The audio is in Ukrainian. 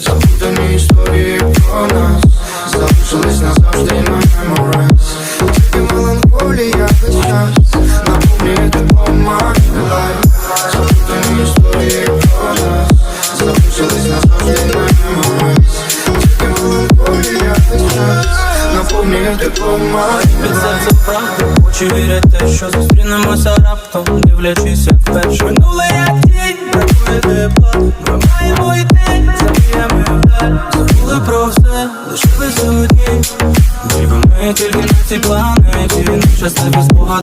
Забутані історії про нас Залишились назавжди на memories Під life правду, вірять те, що зустрінемося раптом, дивлячись, як вперше Минуле як тінь, бракує тепла Ми маємо йти, забіємо вдаль Забули про все, лише висотні Ніби ми тільки на цій планеті Щасливі спогади